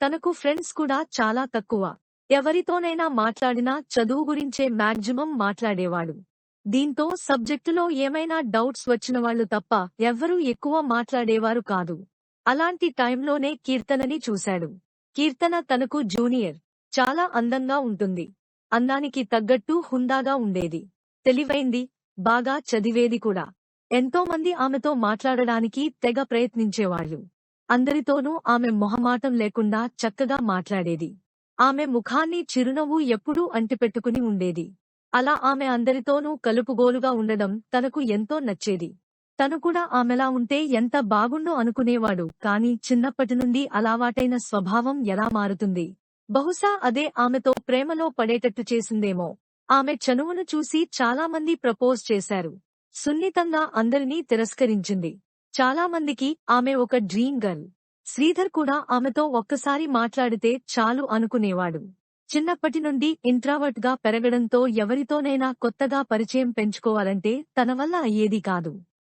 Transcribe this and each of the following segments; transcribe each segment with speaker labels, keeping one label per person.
Speaker 1: తనకు ఫ్రెండ్స్ కూడా చాలా తక్కువ. ఎవరితోనైనా మాట్లాడినా చదువు గురించే మాక్సిమం మాట్లాడేవాడు. దీంతో సబ్జెక్టులో ఏమైనా డౌట్స్ వచ్చిన వాళ్ళు తప్ప ఎవ్వరూ ఎక్కువ మాట్లాడేవారు కాదు. అలాంటి టైంలోనే కీర్తనని చూశాడు. కీర్తన తనకు జూనియర్ చాలా అందంగా ఉంటుంది. అందానికి తగ్గట్టు హుందాగా ఉండేది. తెలివైంది. బాగా చదివేది కూడా. ఎంతో మంది ఆమెతో మాట్లాడడానికి తెగ ప్రయత్నించేవాళ్ళు అందరితోనూ ఆమె మొహమాటం లేకుండా చక్కగా మాట్లాడేది. ఆమె ముఖాన్ని చిరునవ్వు ఎప్పుడూ అంటిపెట్టుకుని ఉండేది. అలా ఆమె అందరితోనూ కలుపుగోలుగా ఉండడం తనకు ఎంతో నచ్చేది. తను కూడా ఆమెలా ఉంటే ఎంత బాగుండో అనుకునేవాడు కాని చిన్నప్పటి నుండి అలవాటైన స్వభావం ఎలా మారుతుంది? బహుశా అదే ఆమెతో ప్రేమలో పడేటట్టు చేసిందేమో. ఆమె చనువును చూసి చాలామంది ప్రపోజ్ చేశారు. సున్నితంగా అందరినీ తిరస్కరించింది. చాలామందికి ఆమె ఒక డ్రీమ్ గర్ల్. శ్రీధర్ కూడా ఆమెతో ఒక్కసారి మాట్లాడితే చాలు అనుకునేవాడు. చిన్నప్పటి నుండి ఇంట్రావర్ట్గా పెరగడంతో ఎవరితోనైనా కొత్తగా పరిచయం పెంచుకోవాలంటే తన వల్ల అయ్యేది కాదు.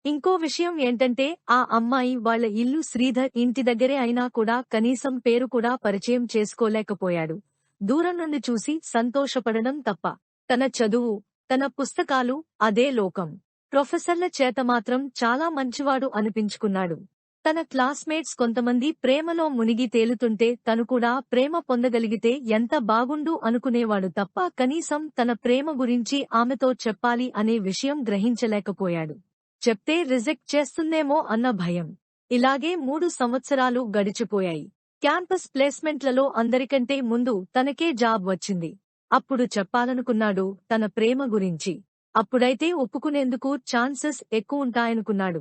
Speaker 1: ఇంకో విషయం ఏంటంటే ఆ అమ్మాయి వాళ్ళ ఇల్లు శ్రీధర్ ఇంటి దగ్గరే అయినా కూడా కనీసం పేరు కూడా పరిచయం చేసుకోలేకపోయాడు. దూరం నుండి చూసి సంతోషపడడం తప్ప. తన చదువు తన పుస్తకాలు అదే లోకం. ప్రొఫెసర్ల చేత మాత్రం చాలా మంచివాడు అనిపించుకున్నాడు. తన క్లాస్మేట్స్ కొంతమంది ప్రేమలో మునిగి తేలుతుంటే తను కూడా ప్రేమ పొందగలిగితే ఎంత బాగుండు అనుకునేవాడు తప్ప కనీసం తన ప్రేమ గురించి ఆమెతో చెప్పాలి అనే విషయం గ్రహించలేకపోయాడు. చెప్తే రిజెక్ట్ చేస్తుందేమో అన్న భయం. ఇలాగే మూడు సంవత్సరాలు గడిచిపోయాయి. క్యాంపస్ ప్లేస్మెంట్లలో అందరికంటే ముందు తనకే జాబ్ వచ్చింది. అప్పుడు చెప్పాలనుకున్నాడు తన ప్రేమ గురించి. అప్పుడైతే ఒప్పుకునేందుకు ఛాన్సెస్ ఎక్కువుంటాయనుకున్నాడు.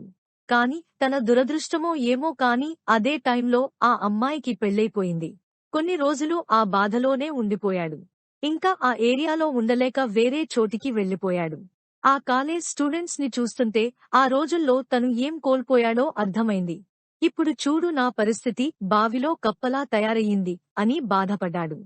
Speaker 1: కాని తన దురదృష్టమో ఏమో కాని అదే టైంలో ఆ అమ్మాయికి పెళ్ళైపోయింది కొన్ని రోజులు ఆ బాధలోనే ఉండిపోయాడు. ఇంకా ఆ ఏరియాలో ఉండలేక వేరే చోటికి వెళ్ళిపోయాడు ఆ కాలేజ్ స్టూడెంట్స్ని చూస్తుంటే ఆ రోజుల్లో తను ఏం కోల్పోయాడో అర్థమైంది. ఇప్పుడు చూడు నా పరిస్థితి బావిలో కప్పలా తయారయ్యింది అని బాధపడ్డాడు.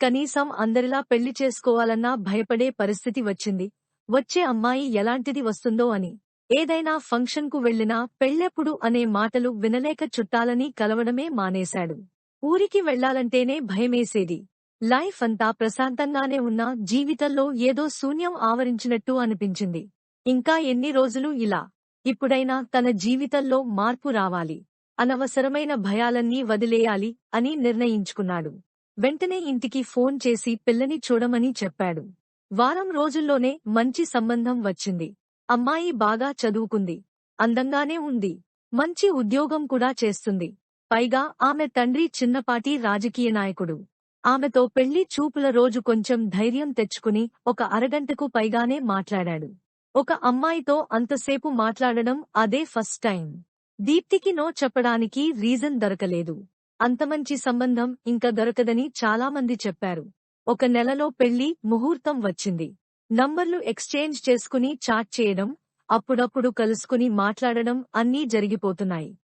Speaker 1: కనీసం అందరిలా పెళ్ళి చేసుకోవాలన్నా భయపడే పరిస్థితి వచ్చింది. వచ్చే అమ్మాయి ఎలాంటిది వస్తుందో అని. ఏదైనా ఫంక్షన్కు వెళ్ళినా పెళ్ళెప్పుడు అనే మాటలు వినలేక చుట్టాలని కలవడమే మానేశాడు. ఊరికి వెళ్ళాలంటేనే భయమేసేది. లైఫ్ అంతా ప్రశాంతంగానే ఉన్నా జీవితంలో ఏదో శూన్యం ఆవరించినట్టు అనిపించింది. ఇంకా ఎన్ని రోజులు ఇలా? ఇప్పుడైనా తన జీవితంలో మార్పు రావాలి. అనవసరమైన భయాలన్నీ వదిలేయాలి అని నిర్ణయించుకున్నాడు. వెంటనే ఇంటికి ఫోన్ చేసి పిల్లని చూడమని చెప్పాడు. వారం రోజుల్లోనే మంచి సంబంధం వచ్చింది. అమ్మాయి బాగా చదువుకుంది. అందంగానే ఉంది. మంచి ఉద్యోగం కూడా చేస్తుంది. పైగా ఆమె తండ్రి చిన్నపాటి రాజకీయ నాయకుడు. ఆమెతో పెళ్ళి చూపుల రోజు కొంచెం ధైర్యం తెచ్చుకుని ఒక అరగంటకు పైగానే మాట్లాడాడు. ఒక అమ్మాయితో అంతసేపు మాట్లాడడం అదే ఫస్ట్ టైం. దీప్తికి నో చెప్పడానికి రీజన్ దొరకలేదు. అంత మంచి సంబంధం ఇంకా దొరకదని చాలామంది చెప్పారు. ఒక నెలలో పెళ్ళి ముహూర్తం వచ్చింది. నంబర్లు ఎక్స్చేంజ్ చేసుకుని చాట్ చేయడం అప్పుడప్పుడు కలుసుకుని మాట్లాడడం అన్నీ జరిగిపోతున్నాయి.